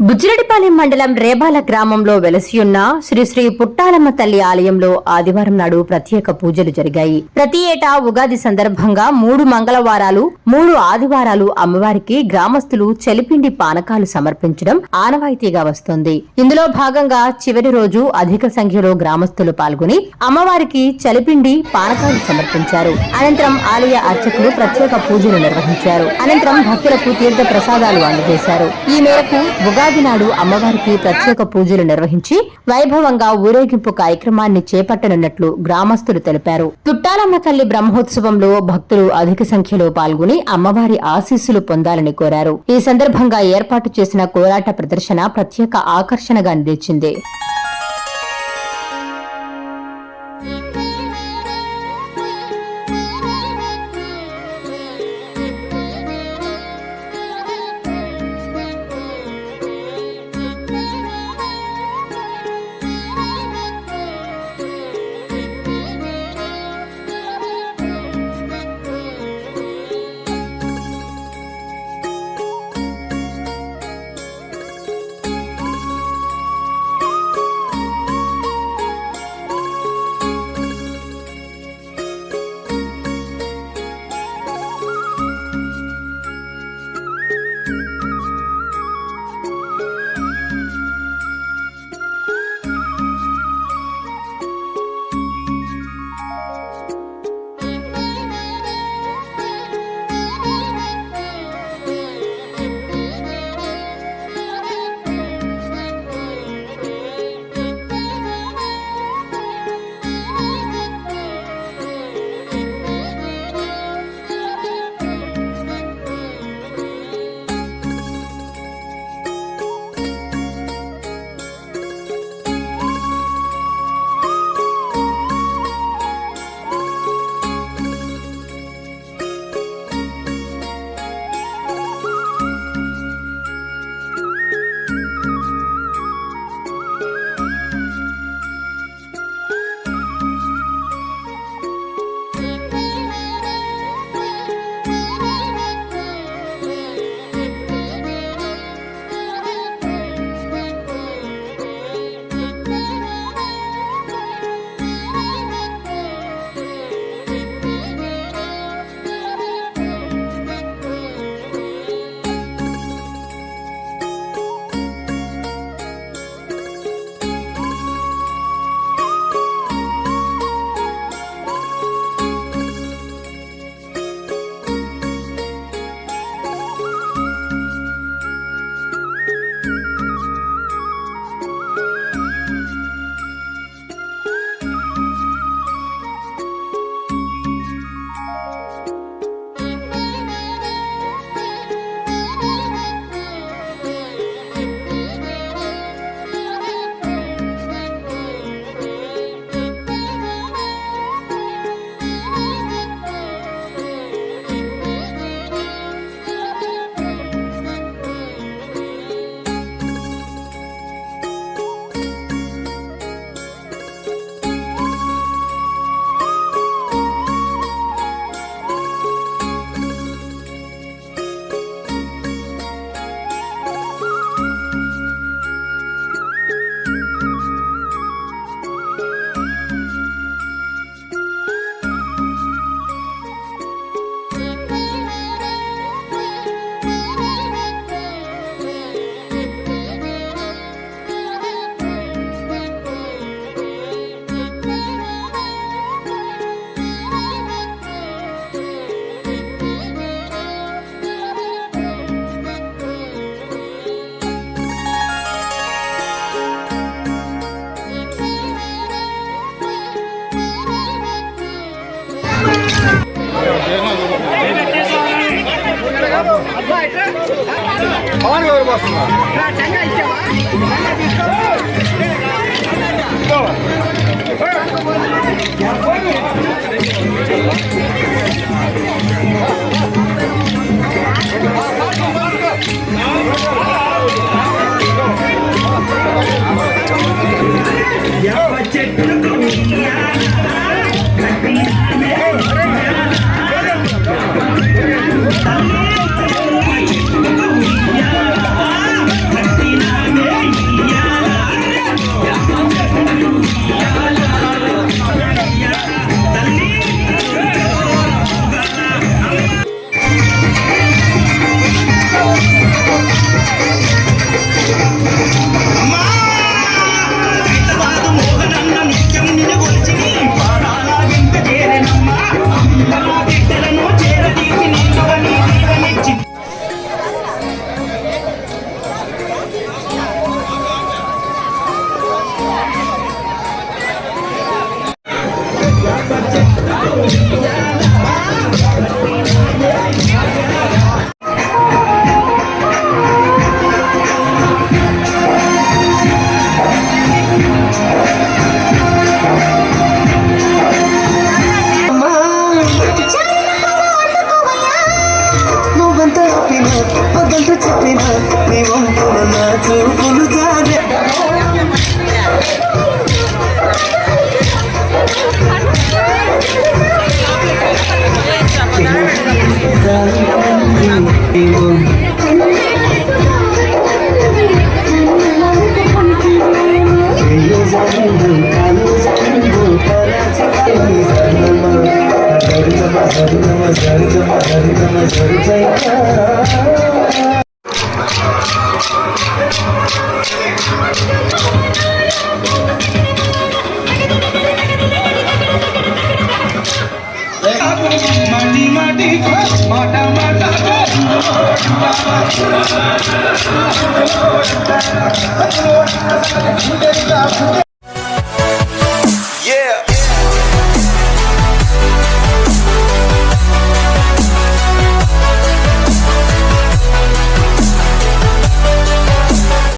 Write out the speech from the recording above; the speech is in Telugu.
బుజ్జిరెడ్డిపాలెం మండలం రేబాల గ్రామంలో వెలసియున్న శ్రీ శ్రీ పుట్టాలమ్మ తల్లి ఆలయంలో ఆదివారం నాడు ప్రత్యేక పూజలు జరిగాయి. ప్రతి ఏటా ఉగాది సందర్భంగా మూడు మంగళవారాలు మూడు ఆదివారాలు అమ్మవారికి గ్రామస్తులు చెలిపిండి పానకాలు సమర్పించడం ఆనవాయితీగా వస్తోంది. ఇందులో భాగంగా చివరి రోజు అధిక సంఖ్యలో గ్రామస్తులు పాల్గొని అమ్మవారికి చలిపిండి పానకాలు సమర్పించారు. అనంతరం ఆలయ అర్చకులు ప్రత్యేక పూజలు నిర్వహించారు. అనంతరం భక్తులకు తీర్థ ప్రసాదాలు అందజేశారు. ఈ మేరకు ఉగాది నాడు అమ్మవారికి ప్రత్యేక పూజలు నిర్వహించి వైభవంగా ఊరేగింపు కార్యక్రమాన్ని చేపట్టనున్నట్లు గ్రామస్తులు తెలిపారు. తుట్టాలమ్మ తల్లి బ్రహ్మోత్సవంలో భక్తులు అధిక సంఖ్యలో పాల్గొని అమ్మవారి ఆశీస్సులు పొందాలని కోరారు. ఈ సందర్భంగా ఏర్పాటు చేసిన కోలాట ప్రదర్శన ప్రత్యేక ఆకర్షణగా నిలిచింది. పవన్ ఎవరు వస్తున్నారు చెట్టుకు মাটি মাটি মাটা মাটা